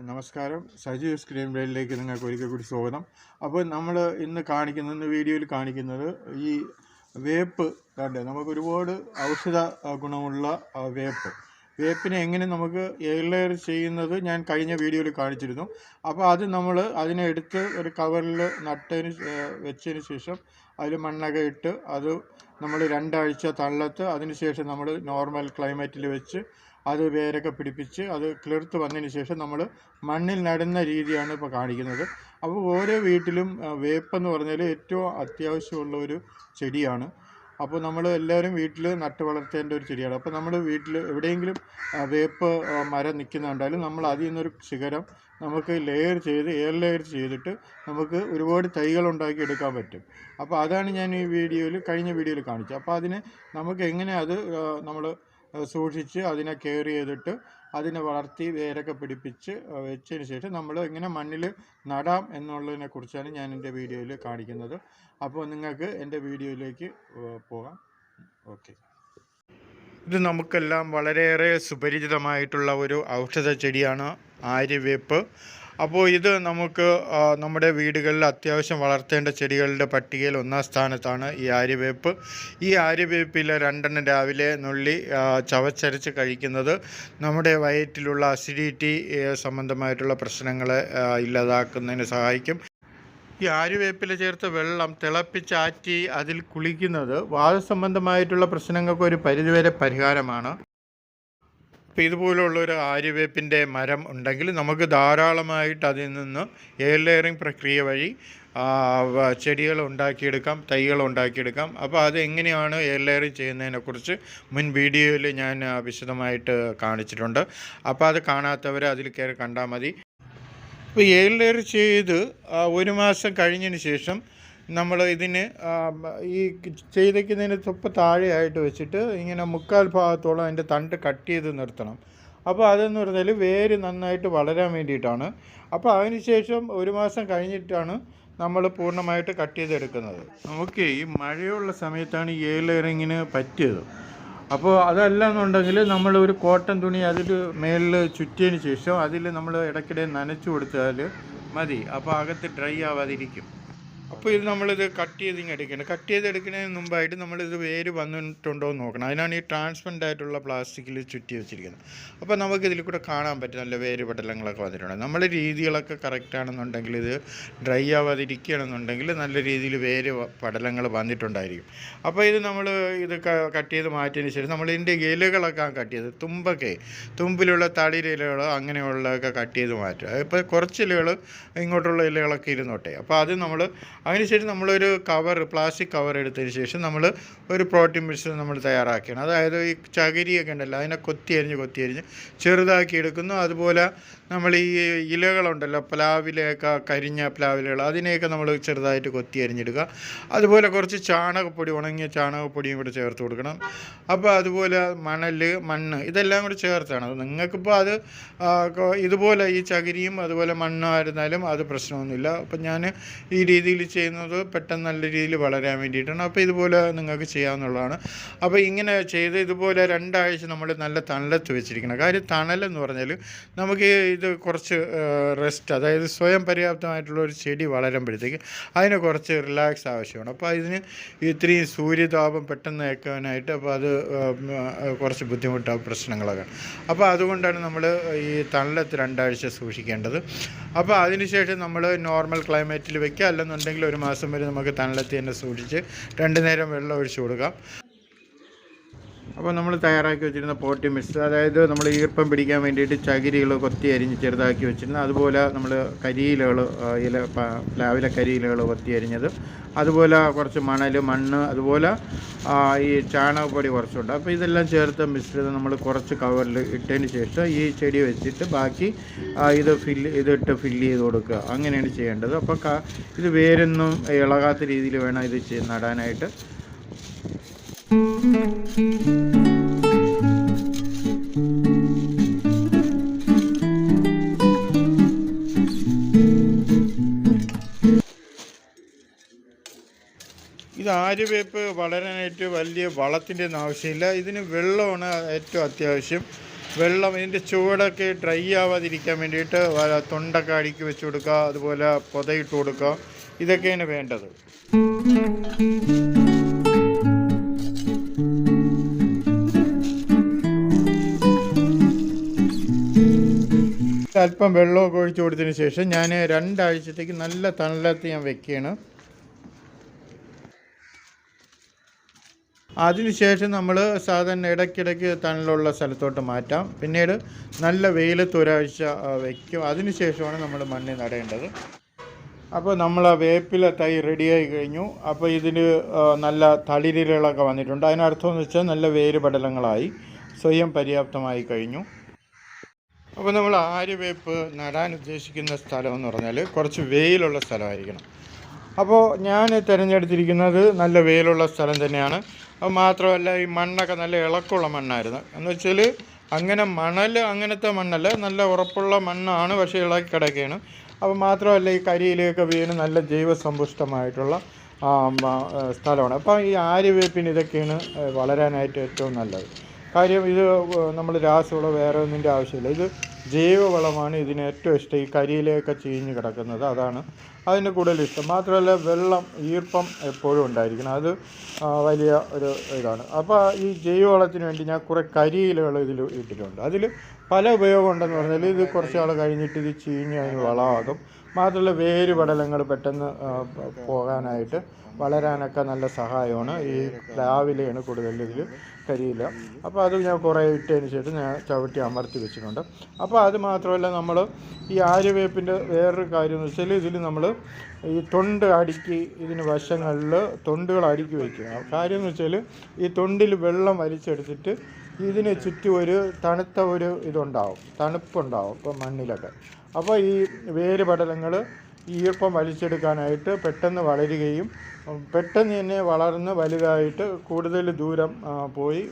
നമസ്കാരം. സജീവ് സ്ക്രീൻ പ്ലേയിലേക്ക് നിങ്ങൾക്ക് ഒരിക്കൽ കൂടി സ്വാഗതം. അപ്പോൾ നമ്മൾ ഇന്ന് കാണിക്കുന്ന ഇന്ന് വീഡിയോയിൽ കാണിക്കുന്നത് ഈ വേപ്പ് കണ്ടേ നമുക്ക് ഒരുപാട് ഔഷധ ഗുണമുള്ള വേപ്പ്. വേപ്പിനെ എങ്ങനെ നമുക്ക് എയർലെയർ ചെയ്യുന്നത് ഞാൻ കഴിഞ്ഞ വീഡിയോയിൽ കാണിച്ചിരുന്നു. അപ്പോൾ അത് നമ്മൾ അതിനെ എടുത്ത് ഒരു കവറിൽ നട്ടതിന് വെച്ചതിന് ശേഷം അതിൽ മണ്ണൊക്കെ ഇട്ട് അത് നമ്മൾ രണ്ടാഴ്ച തള്ളത്ത് അതിനുശേഷം നമ്മൾ നോർമൽ ക്ലൈമറ്റിൽ വെച്ച് അത് വേരൊക്കെ പിടിപ്പിച്ച് അത് കിളിർത്ത് വന്നതിന് ശേഷം നമ്മൾ മണ്ണിൽ നടുന്ന രീതിയാണ് ഇപ്പോൾ കാണിക്കുന്നത്. അപ്പോൾ ഓരോ വീട്ടിലും വേപ്പെന്ന് പറഞ്ഞാൽ ഏറ്റവും അത്യാവശ്യമുള്ള ഒരു ചെടിയാണ്. അപ്പോൾ നമ്മൾ എല്ലാവരും വീട്ടിൽ നട്ട് വളർത്തേണ്ട ഒരു ചെടിയാണ്. അപ്പോൾ നമ്മൾ വീട്ടിൽ എവിടെയെങ്കിലും വേപ്പ് മരം നിൽക്കുന്നുണ്ടായാലും നമ്മൾ അതിൽ നിന്നൊരു ശിഖരം നമുക്ക് ലെയർ ചെയ്ത് എയർ ലെയർ ചെയ്തിട്ട് നമുക്ക് ഒരുപാട് തൈകൾ ഉണ്ടാക്കി എടുക്കാൻ പറ്റും. അപ്പോൾ അതാണ് ഞാൻ ഈ വീഡിയോയിൽ കഴിഞ്ഞ വീഡിയോയിൽ കാണിച്ചത്. അപ്പോൾ അതിനെ നമുക്ക് എങ്ങനെ അത് നമ്മൾ സൂക്ഷിച്ച് അതിനെ കെയർ ചെയ്തിട്ട് അതിനെ വളർത്തി വേരൊക്കെ പിടിപ്പിച്ച് വെച്ചതിന് ശേഷം നമ്മൾ ഇങ്ങനെ മണ്ണിൽ നടാം എന്നുള്ളതിനെ കുറിച്ചാണ് ഞാൻ എന്റെ വീഡിയോയിൽ കാണിക്കുന്നത്. അപ്പോൾ നിങ്ങൾക്ക് എന്റെ വീഡിയോയിലേക്ക് പോകാം. ഓക്കെ. ഇത് നമുക്കെല്ലാം വളരെയേറെ സുപരിചിതമായിട്ടുള്ള ഒരു ഔഷധ ചെടിയാണ് ആര്യവേപ്പ്. അപ്പോൾ ഇത് നമുക്ക് നമ്മുടെ വീടുകളിൽ അത്യാവശ്യം വളർത്തേണ്ട ചെടികളുടെ പട്ടികയിൽ ഒന്നാം സ്ഥാനത്താണ് ഈ ആര്യവേപ്പ്. ഈ ആര്യവേപ്പിൽ രണ്ടെണ്ണം രാവിലെ നുള്ളി ചവച്ചരച്ച് കഴിക്കുന്നത് നമ്മുടെ വയറ്റിലുള്ള അസിഡിറ്റി സംബന്ധമായിട്ടുള്ള പ്രശ്നങ്ങളെ ഇല്ലാതാക്കുന്നതിന് സഹായിക്കും. ഈ ആര്യവേപ്പില ചേർത്ത് വെള്ളം തിളപ്പിച്ചാറ്റി അതിൽ കുളിക്കുന്നത് വാദസംബന്ധമായിട്ടുള്ള പ്രശ്നങ്ങൾക്ക് ഒരു പരിധിവരെ പരിഹാരമാണ്. അപ്പോൾ ഇതുപോലുള്ള ഒരു ആര്യവേപ്പിന്റെ മരം ഉണ്ടെങ്കിൽ നമുക്ക് ധാരാളമായിട്ട് അതിൽ നിന്ന് എയർ ലെയറിങ് പ്രക്രിയ വഴി ചെടികൾ ഉണ്ടാക്കിയെടുക്കാം തൈകൾ ഉണ്ടാക്കിയെടുക്കാം. അപ്പോൾ അത് എങ്ങനെയാണ് എയർ ലെയറിങ് ചെയ്യുന്നതിനെക്കുറിച്ച് മുൻ വീഡിയോയിൽ ഞാൻ വിശദമായിട്ട് കാണിച്ചിട്ടുണ്ട്. അപ്പോൾ അത് കാണാത്തവർ അതിൽ കയറി കണ്ടാൽ മതി. ഇപ്പോൾ എയർ ലെയർ ചെയ്ത് ഒരു മാസം കഴിഞ്ഞതിന് ശേഷം നമ്മൾ ഇതിന് ഈ ചെയ്തേക്കുന്നതിന് തൊപ്പ് താഴെയായിട്ട് വെച്ചിട്ട് ഇങ്ങനെ മുക്കാൽ ഭാഗത്തോളം അതിന്റെ തണ്ട് കട്ട് ചെയ്ത് നിർത്തണം. അപ്പോൾ അതെന്ന് പറഞ്ഞാൽ വേര് നന്നായിട്ട് വളരാൻ വേണ്ടിയിട്ടാണ്. അപ്പോൾ അതിനുശേഷം ഒരു മാസം കഴിഞ്ഞിട്ടാണ് നമ്മൾ പൂർണമായിട്ട് കട്ട് ചെയ്തെടുക്കുന്നത്. നമുക്ക് ഈ മഴയുള്ള സമയത്താണ് ഈ ഏലറിങ്ങിന് പറ്റിയത്. അപ്പോൾ അതല്ല എന്നുണ്ടെങ്കിൽ നമ്മൾ ഒരു കോട്ടൺ തുണി അതിൽ മേളിൽ ചുറ്റിയതിന് ശേഷം അതിൽ നമ്മൾ ഇടയ്ക്കിടെ നനച്ചു കൊടുത്താൽ മതി. അപ്പോൾ അകത്ത് ഡ്രൈ ആവാതിരിക്കും. അപ്പോൾ ഇത് നമ്മളിത് കട്ട് ചെയ്ത് ഇങ്ങനെ എടുക്കണം കട്ട് ചെയ്ത് എടുക്കുന്നതിന് മുമ്പായിട്ട് നമ്മളിത് വേര് വന്നിട്ടുണ്ടോ എന്ന് നോക്കണം. അതിനാണ് ഈ ട്രാൻസ്പെറന്റ് ആയിട്ടുള്ള പ്ലാസ്റ്റിക്കിൽ ചുറ്റി വെച്ചിരിക്കുന്നത്. അപ്പോൾ നമുക്ക് ഇതിൽ കൂടെ കാണാൻ പറ്റും നല്ല വേര് പടലങ്ങളൊക്കെ വന്നിട്ടുണ്ട്. നമ്മുടെ രീതികളൊക്കെ കറക്റ്റ് ആണെന്നുണ്ടെങ്കിൽ ഇത് ഡ്രൈ ആവാതിരിക്കുകയാണെന്നുണ്ടെങ്കിൽ നല്ല രീതിയിൽ വേര് പടലങ്ങൾ വന്നിട്ടുണ്ടായിരിക്കും. അപ്പോൾ ഇത് നമ്മൾ ഇത് കട്ട് ചെയ്ത് മാറ്റിയതിന് ശേഷം നമ്മൾ ഇതിന്റെ ഇലകളൊക്കെ കട്ട് ചെയ്ത് തുമ്പൊക്കെ തുമ്പിലുള്ള തളിര് ഇലകൾ അങ്ങനെയുള്ളതൊക്കെ കട്ട് ചെയ്ത് മാറ്റുക. ഇപ്പോൾ കുറച്ച് ഇലകൾ ഇങ്ങോട്ടുള്ള ഇലകളൊക്കെ ഇരുന്നോട്ടെ. അപ്പോൾ അത് നമ്മൾ അതിനുശേഷം നമ്മളൊരു കവർ പ്ലാസ്റ്റിക് കവർ എടുത്തതിന് ശേഷം നമ്മൾ ഒരു പ്രോട്ടീൻ മിക്സ് നമ്മൾ തയ്യാറാക്കുകയാണ് അതായത് ഈ ചകിരിയൊക്കെ ഉണ്ടല്ലോ അതിനെ കൊത്തി അരിഞ്ഞ് കൊത്തി അരിഞ്ഞ് ചെറുതാക്കി എടുക്കുന്നു. അതുപോലെ നമ്മൾ ഈ ഇലകളുണ്ടല്ലോ പ്ലാവിലെയൊക്കെ കരിഞ്ഞ പ്ലാവിലകൾ അതിനെയൊക്കെ നമ്മൾ ചെറുതായിട്ട് കൊത്തി അരിഞ്ഞെടുക്കുക. അതുപോലെ കുറച്ച് ചാണകപ്പൊടി ഉണങ്ങിയ ചാണകപ്പൊടിയും കൂടെ ചേർത്ത് കൊടുക്കണം. അപ്പോൾ അതുപോലെ മണൽ മണ്ണ് ഇതെല്ലാം കൂടി ചേർത്താണ്. അത് നിങ്ങൾക്കിപ്പോൾ അത് ഇതുപോലെ ഈ ചകിരിയും അതുപോലെ മണ്ണായിരുന്നാലും അത് പ്രശ്നമൊന്നുമില്ല. അപ്പം ഞാൻ ഈ രീതിയിൽ ചെയ്യുന്നത് പെട്ടെന്ന് നല്ല രീതിയിൽ വളരാൻ വേണ്ടിയിട്ടാണ്. അപ്പോൾ ഇതുപോലെ നിങ്ങൾക്ക് ചെയ്യാവുന്നതാണ്. അപ്പോൾ ഇങ്ങനെ ചെയ്ത് ഇതുപോലെ രണ്ടാഴ്ച നമ്മൾ നല്ല തണലത്ത് വെച്ചിരിക്കണം. കാര്യം തണലെന്ന് പറഞ്ഞാൽ നമുക്ക് ഇത് കുറച്ച് റെസ്റ്റ് അതായത് സ്വയം പര്യാപ്തമായിട്ടുള്ള ഒരു ചെടി വളരുമ്പോഴത്തേക്ക് അതിന് കുറച്ച് റിലാക്സ് ആവശ്യമാണ്. അപ്പോൾ അതിന് ഇത്രയും സൂര്യതാപം പെട്ടെന്ന് ഏൽക്കാനായിട്ട് അപ്പോൾ അത് കുറച്ച് ബുദ്ധിമുട്ടാകും പ്രശ്നങ്ങളൊക്കെ. അപ്പോൾ അതുകൊണ്ടാണ് നമ്മൾ ഈ തണലത്ത് രണ്ടാഴ്ച സൂക്ഷിക്കേണ്ടത്. അപ്പോൾ അതിനുശേഷം നമ്മൾ നോർമൽ ക്ലൈമറ്റിൽ വെക്കുക. അല്ലെന്നുണ്ടെങ്കിൽ ഒരു മാസം വരെ നമുക്ക് തണലത്ത് തന്നെ സൂക്ഷിച്ച് രണ്ട് നേരം വെള്ളം ഒഴിച്ചു കൊടുക്കാം. അപ്പോൾ നമ്മൾ തയ്യാറാക്കി വെച്ചിരുന്ന പോട്ടി മിക്സ് അതായത് നമ്മൾ ഈർപ്പം പിടിക്കാൻ വേണ്ടിയിട്ട് ചകിരികൾ കൊത്തി അരിഞ്ഞ് ചെറുതാക്കി വെച്ചിരുന്ന. അതുപോലെ നമ്മൾ കരിയിലകൾ ഇല പ്ലാവില കരിയിലകൾ കൊത്തി അരിഞ്ഞത്. അതുപോലെ കുറച്ച് മണൽ മണ്ണ് അതുപോലെ ഈ ചാണകപ്പൊടി കുറച്ചുണ്ട്. അപ്പോൾ ഇതെല്ലാം ചേർത്ത് മിശ്രിതം നമ്മൾ കുറച്ച് കവറിൽ ഇട്ടതിന് ശേഷം ഈ ചെടി വെച്ചിട്ട് ബാക്കി ഇത് ഫില്ല് ഇതിട്ട് ഫില്ല് ചെയ്ത് കൊടുക്കുക. അങ്ങനെയാണ് ചെയ്യേണ്ടത്. അപ്പോൾ ഇത് വേരൊന്നും ഇളകാത്ത രീതിയിൽ വേണം ഇത് നടാനായിട്ട്. ഇത് ആര്യവേപ്പ് വളരാനായിട്ട് വലിയ വളത്തിന്റെ ഒന്നും ആവശ്യമില്ല. ഇതിന് വെള്ളമാണ് ഏറ്റവും അത്യാവശ്യം. വെള്ളം ഇതിന്റെ ചുവടൊക്കെ ഡ്രൈ ആവാതിരിക്കാൻ വേണ്ടിയിട്ട് തൊണ്ടൊക്കെ അടുക്കി വെച്ച് കൊടുക്കുക അതുപോലെ പൊതയിട്ട് കൊടുക്കുക. ഇതൊക്കെയാണ് വേണ്ടത്. അല്പം വെള്ളമൊക്കെ ഒഴിച്ച് കൊടുത്തതിന് ശേഷം ഞാൻ രണ്ടാഴ്ചത്തേക്ക് നല്ല തണലത്ത് ഞാൻ വെക്കുകയാണ്. അതിനുശേഷം നമ്മൾ സാധാരണ ഇടയ്ക്കിടയ്ക്ക് തണലുള്ള സ്ഥലത്തോട്ട് മാറ്റാം. പിന്നീട് നല്ല വെയിലത്ത് ഒരാഴ്ച വയ്ക്കും അതിനുശേഷമാണ് നമ്മൾ മണ്ണിൽ നടേണ്ടത്. അപ്പോൾ നമ്മൾ ആ വേപ്പില തൈ റെഡിയായി കഴിഞ്ഞു. അപ്പോൾ ഇതിന് നല്ല തളിരിലകളൊക്കെ വന്നിട്ടുണ്ട്. അതിനർത്ഥം എന്ന് വെച്ചാൽ നല്ല വേര് പടലങ്ങളായി സ്വയം പര്യാപ്തമായി കഴിഞ്ഞു. അപ്പോൾ നമ്മൾ ആര്യവേപ്പ് നടാൻ ഉദ്ദേശിക്കുന്ന സ്ഥലം എന്ന് പറഞ്ഞാൽ കുറച്ച് വെയിലുള്ള സ്ഥലമായിരിക്കണം. അപ്പോൾ ഞാൻ തിരഞ്ഞെടുത്തിരിക്കുന്നത് നല്ല വെയിലുള്ള സ്ഥലം തന്നെയാണ്. അത് മാത്രമല്ല ഈ മണ്ണൊക്കെ നല്ല ഇളക്കമുള്ള മണ്ണായിരുന്നു. എന്ന് വെച്ചാൽ അങ്ങനെ മണൽ അങ്ങനത്തെ മണ്ണല്ല നല്ല ഉറപ്പുള്ള മണ്ണാണ് പക്ഷേ ഇളക്കി കിടക്കുകയാണ് അപ്പോൾ മാത്രമല്ല ഈ കരിയിലൊക്കെ വീണ് നല്ല ജൈവസമ്പുഷ്ടമായിട്ടുള്ള സ്ഥലമാണ്. അപ്പോൾ ഈ ആര്യവേപ്പിന് ഇതൊക്കെയാണ് വളരാനായിട്ട് ഏറ്റവും നല്ലത്. കാര്യം ഇത് നമ്മൾ രാസവളം വേറെ ഒന്നിന്റെ ആവശ്യമില്ല. ഇത് ജൈവവളമാണ് ഇതിന് ഏറ്റവും ഇഷ്ടം. ഈ കരിയിലേക്ക് ചീഞ്ഞ് കിടക്കുന്നത് അതാണ് അതിന് കൂടുതൽ ഇഷ്ടം. മാത്രമല്ല വെള്ളം ഈർപ്പം എപ്പോഴും ഉണ്ടായിരിക്കണം. അത് വലിയ ഒരു ഇതാണ്. അപ്പോൾ ഈ ജൈവവളത്തിന് വേണ്ടി ഞാൻ കുറേ കരിയിലകൾ ഇതിൽ ഇട്ടിട്ടുണ്ട്. അതിൽ പല ഉപയോഗം ഉണ്ടെന്ന് പറഞ്ഞാൽ ഇത് കുറച്ച് നാൾ കഴിഞ്ഞിട്ട് ഇത് ചീഞ്ഞ് അതിന് വളമാകും. മാത്രമല്ല വേര് പടലങ്ങൾ പെട്ടെന്ന് പോകാനായിട്ട് വളരാനൊക്കെ നല്ല സഹായമാണ്. ഈ പ്ലാവിലയാണ് കൂടുതൽ ഇതിൽ കരിയില. അപ്പോൾ അത് ഞാൻ കുറേ ഇട്ടതിന് ശേഷം ഞാൻ ചവിട്ടി അമർത്തി വെച്ചിട്ടുണ്ട്. അപ്പോൾ അത് മാത്രമല്ല നമ്മൾ ഈ ആര്യവേപ്പിന്റെ വേറൊരു കാര്യം എന്ന് വെച്ചാൽ ഇതിൽ നമ്മൾ ഈ തൊണ്ട് അടുക്കി ഇതിന് വശങ്ങളിൽ തൊണ്ടുകൾ അടുക്കി വയ്ക്കുക കാര്യം എന്ന് വെച്ചാൽ ഈ തൊണ്ടിൽ വെള്ളം വലിച്ചെടുത്തിട്ട് ഇതിന് ചുറ്റും ഒരു തണുത്ത ഒരു ഇതുണ്ടാവും. തണുപ്പുണ്ടാവും ഇപ്പം മണ്ണിലൊക്കെ. അപ്പോൾ ഈ വേര് പടലങ്ങൾ ഈർപ്പം വലിച്ചെടുക്കാനായിട്ട് പെട്ടെന്ന് വളരുകയും പെട്ടെന്ന് തന്നെ വളർന്ന് വലുതായിട്ട് കൂടുതൽ ദൂരം പോയി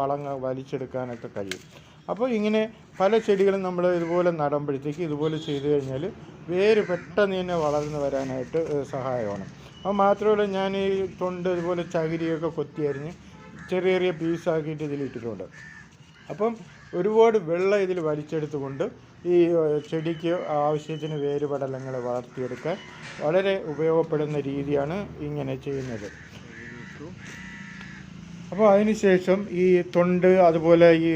വളങ്ങ വലിച്ചെടുക്കാനൊക്കെ കഴിയും. അപ്പോൾ ഇങ്ങനെ പല ചെടികളും നമ്മൾ ഇതുപോലെ നടുമ്പോഴത്തേക്ക് ഇതുപോലെ ചെയ്തു കഴിഞ്ഞാൽ വേര് പെട്ടെന്ന് തന്നെ വളർന്ന് വരാനായിട്ട് സഹായമാണ്. അപ്പോൾ മാത്രമല്ല ഞാൻ ഈ തൊണ്ട് ഇതുപോലെ ചകിരിയൊക്കെ കൊത്തി അരിഞ്ഞ് ചെറിയ ചെറിയ പീസാക്കിയിട്ട് ഇതിലിട്ടിട്ടുണ്ട്. അപ്പം ഒരുപാട് വെള്ളം ഇതിൽ വലിച്ചെടുത്തുകൊണ്ട് ഈ ചെടിക്ക് ആവശ്യത്തിന് വേരുപടലങ്ങൾ വളർത്തിയെടുക്കാൻ വളരെ ഉപയോഗപ്പെടുന്ന രീതിയാണ് ഇങ്ങനെ ചെയ്യുന്നത്. അപ്പോൾ അതിനുശേഷം ഈ തൊണ്ട് അതുപോലെ ഈ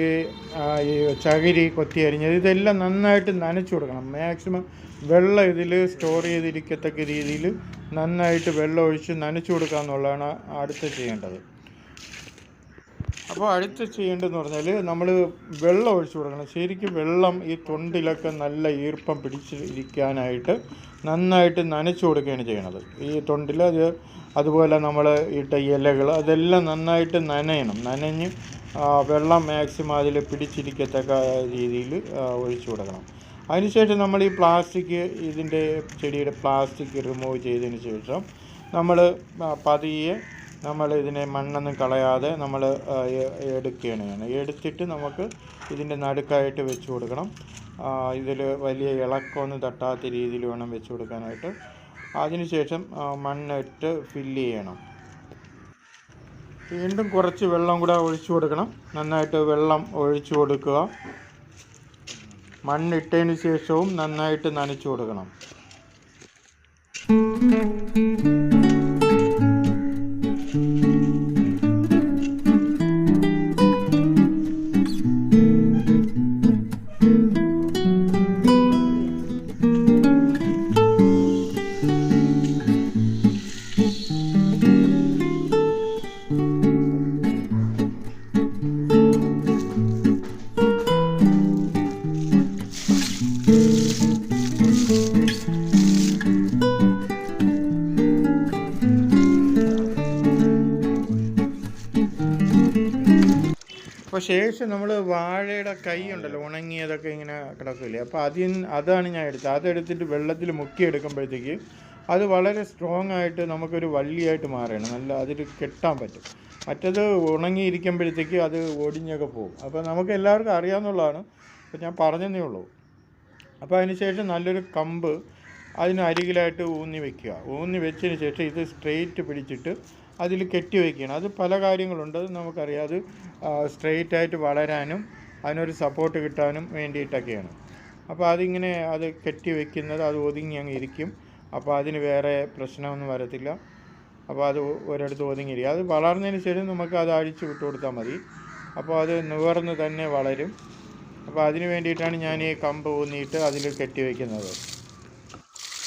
ചകിരി കൊത്തി അരിഞ്ഞത് ഇതെല്ലാം നന്നായിട്ട് നനച്ചു കൊടുക്കണം. മാക്സിമം വെള്ളം ഇതിൽ സ്റ്റോർ ചെയ്തിരിക്കത്തക്ക രീതിയിൽ നന്നായിട്ട് വെള്ളം ഒഴിച്ച് നനച്ചു കൊടുക്കുക എന്നുള്ളതാണ് അടുത്ത് ചെയ്യേണ്ടത്. അപ്പോൾ അടുത്ത് ചെയ്യേണ്ടതെന്ന് പറഞ്ഞാൽ നമ്മൾ വെള്ളം ഒഴിച്ചു കൊടുക്കണം. ശരിക്കും വെള്ളം ഈ തൊണ്ടിലൊക്കെ നല്ല ഈർപ്പം പിടിച്ചിരിക്കാനായിട്ട് നന്നായിട്ട് നനച്ചു കൊടുക്കുകയാണ് ചെയ്യണത്. ഈ തൊണ്ടിൽ അത് അതുപോലെ നമ്മൾ ഇട്ട ഇലകൾ അതെല്ലാം നന്നായിട്ട് നനയണം. നനഞ്ഞ് വെള്ളം മാക്സിമം അതിൽ പിടിച്ചിരിക്കത്തക്ക രീതിയിൽ ഒഴിച്ചു കൊടുക്കണം. അതിനുശേഷം നമ്മൾ ഈ പ്ലാസ്റ്റിക് ഇതിന്റെ ചെടിയുടെ പ്ലാസ്റ്റിക് റിമൂവ് ചെയ്തതിന് ശേഷം നമ്മൾ പതിയെ നമ്മൾ ഇതിനെ മണ്ണൊന്നും കളയാതെ നമ്മൾ എടുക്കുകയാണ്. എടുത്തിട്ട് നമുക്ക് ഇതിന്റെ നടുക്കായിട്ട് വെച്ച് കൊടുക്കണം. ഇതിൽ വലിയ ഇളക്കമൊന്നും തട്ടാത്ത രീതിയിൽ വേണം വെച്ച് കൊടുക്കാനായിട്ട്. അതിനുശേഷം മണ്ണിട്ട് ഫില്ല് ചെയ്യണം. വീണ്ടും കുറച്ച് വെള്ളം കൂടെ ഒഴിച്ചു കൊടുക്കണം. നന്നായിട്ട് വെള്ളം ഒഴിച്ചു കൊടുക്കുക. മണ്ണിട്ടതിന് ശേഷവും നന്നായിട്ട് നനച്ചു കൊടുക്കണം. അപ്പോൾ ശേഷം നമ്മൾ വാഴയുടെ കൈ ഉണ്ടല്ലോ ഉണങ്ങിയതൊക്കെ ഇങ്ങനെ കിടക്കില്ലേ? അപ്പോൾ അതിൽ അതാണ് ഞാൻ എടുത്തത്. അതെടുത്തിട്ട് വെള്ളത്തിൽ മുക്കി മുക്കിയെടുക്കുമ്പോഴത്തേക്ക് അത് വളരെ സ്ട്രോങ് ആയിട്ട് നമുക്കൊരു വള്ളിയായിട്ട് മാറുകയാണ് നല്ല അതിൽ കെട്ടാൻ പറ്റും. മറ്റത് ഉണങ്ങിയിരിക്കുമ്പോഴത്തേക്ക് അത് ഒടിഞ്ഞൊക്കെ പോകും. അപ്പോൾ നമുക്ക് എല്ലാവർക്കും അറിയാമെന്നുള്ളതാണ് അപ്പോൾ ഞാൻ പറഞ്ഞതേ ഉള്ളൂ. അപ്പോൾ അതിന് ശേഷം നല്ലൊരു കമ്പ് അതിന് അരികിലായിട്ട് ഊന്നി വെക്കുക. ഊന്നി വെച്ചതിന് ശേഷം ഇത് സ്ട്രെയിറ്റ് പിടിച്ചിട്ട് അതിൽ കെട്ടി വയ്ക്കുകയാണ് അത് പല കാര്യങ്ങളുണ്ട് നമുക്കറിയാം. അത് സ്ട്രെയിറ്റ് ആയിട്ട് വളരാനും അതിനൊരു സപ്പോർട്ട് കിട്ടാനും വേണ്ടിയിട്ടൊക്കെയാണ്. അപ്പോൾ അതിങ്ങനെ അത് കെട്ടി വെക്കുന്നത് അത് ഒതുങ്ങി അങ്ങ് ഇരിക്കും. അപ്പോൾ അതിന് വേറെ പ്രശ്നമൊന്നും വരത്തില്ല. അപ്പോൾ അത് ഒരിടത്ത് ഒതുങ്ങിയിരിക്കും. അത് വളർന്നതിന് ശേഷം നമുക്ക് അത് അഴിച്ചു വിട്ടു കൊടുത്താൽ മതി. അപ്പോൾ അത് നിവർന്ന് തന്നെ വളരും. അപ്പോൾ അതിന് വേണ്ടിയിട്ടാണ് ഞാൻ ഈ കമ്പ് ഊന്നിയിട്ട് അതിൽ കെട്ടി വയ്ക്കുന്നത്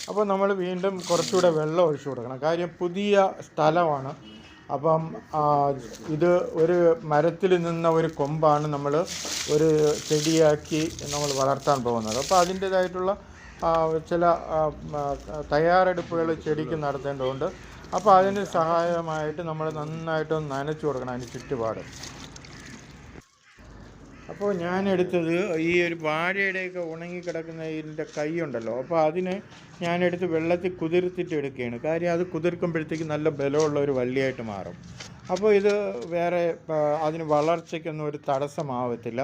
അപ്പോൾ നമ്മൾ വീണ്ടും കുറച്ചുകൂടെ വെള്ളം ഒഴിച്ചു കൊടുക്കണം. കാര്യം പുതിയ സ്ഥലമാണ്. അപ്പം ഇത് ഒരു മരത്തിൽ നിന്ന ഒരു കൊമ്പാണ് നമ്മൾ ഒരു ചെടിയാക്കി നമ്മൾ വളർത്താൻ പോകുന്നത്. അപ്പോൾ അതിന്റേതായിട്ടുള്ള ചില തയ്യാറെടുപ്പുകൾ ചെടിക്ക് നടത്തേണ്ടതുണ്ട്. അപ്പോൾ അതിന് സഹായമായിട്ട് നമ്മൾ നന്നായിട്ടൊന്ന് നനച്ചു കൊടുക്കണം അതിന് ചുറ്റുപാട്. അപ്പോൾ ഞാൻ എടുത്തത് ഈ ഒരു വാഴയുടെയൊക്കെ ഉണങ്ങിക്കിടക്കുന്ന ഇതിന്റെ കൈ ഉണ്ടല്ലോ അപ്പോൾ അതിനെ ഞാനെടുത്ത് വെള്ളത്തിൽ കുതിർത്തിട്ട് എടുക്കുകയാണ്. കാര്യം അത് കുതിർക്കുമ്പോഴത്തേക്ക് നല്ല ബലമുള്ള ഒരു വള്ളിയായിട്ട് മാറും. അപ്പോൾ ഇത് വേറെ അതിന് വളർച്ചയ്ക്കൊന്നും ഒരു തടസ്സമാവത്തില്ല.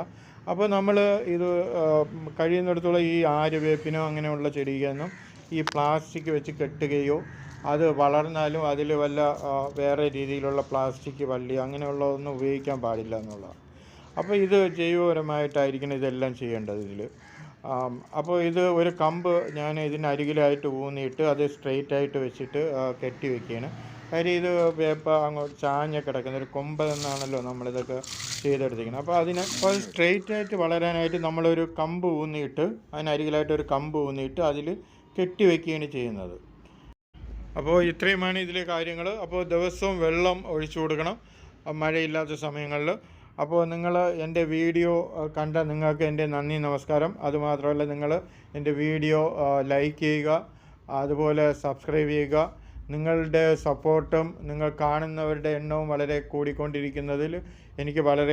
അപ്പോൾ നമ്മൾ ഇത് കഴിയുന്നിടത്തോളം ഈ ആര്യവേപ്പിനോ അങ്ങനെയുള്ള ചെടിക്കൊന്നും ഈ പ്ലാസ്റ്റിക് വെച്ച് കെട്ടുകയോ അത് വളർന്നാലും അതിൽ വല്ല വേറെ രീതിയിലുള്ള പ്ലാസ്റ്റിക് വള്ളി അങ്ങനെയുള്ളതൊന്നും ഉപയോഗിക്കാൻ പാടില്ല എന്നുള്ളതാണ്. അപ്പോൾ ഇത് ജൈവപരമായിട്ടായിരിക്കണം ഇതെല്ലാം ചെയ്യേണ്ടത് ഇതിൽ അപ്പോൾ ഇത് ഒരു കമ്പ് ഞാൻ ഇതിന് അരികിലായിട്ട് ഊന്നിയിട്ട് അത് സ്ട്രെയിറ്റ് ആയിട്ട് വെച്ചിട്ട് കെട്ടി വെക്കുകയാണ്. കാര്യം ഇത് വേപ്പ അങ്ങോട്ട് ചാഞ്ഞ കിടക്കുന്ന ഒരു കൊമ്പ് എന്നാണല്ലോ നമ്മളിതൊക്കെ ചെയ്തെടുത്തിരിക്കുന്നത്. അപ്പോൾ അതിന് അപ്പോൾ സ്ട്രെയിറ്റ് ആയിട്ട് വളരാനായിട്ട് നമ്മളൊരു കമ്പ് ഊന്നിയിട്ട് അതിനരികിലായിട്ട് ഒരു കമ്പ് ഊന്നിയിട്ട് അതിൽ കെട്ടി വെക്കുകയാണ് ചെയ്യുന്നത്. അപ്പോൾ ഇത്രയുമാണ് ഇതിലെ കാര്യങ്ങൾ അപ്പോൾ ദിവസവും വെള്ളം ഒഴിച്ചു കൊടുക്കണം. മഴയില്ലാത്ത സമയങ്ങളിൽ അപ്പോൾ നിങ്ങൾ എന്റെ വീഡിയോ കണ്ട നിങ്ങൾക്ക് എന്റെ നന്ദി നമസ്കാരം. അതുമാത്രമല്ല നിങ്ങൾ എന്റെ വീഡിയോ ലൈക്ക് ചെയ്യുക അതുപോലെ സബ്സ്ക്രൈബ് ചെയ്യുക. നിങ്ങളുടെ സപ്പോർട്ടും നിങ്ങൾ കാണുന്നവരുടെ എണ്ണവും വളരെ കൂടിക്കൊണ്ടിരിക്കുന്നതിൽ എനിക്ക് വളരെ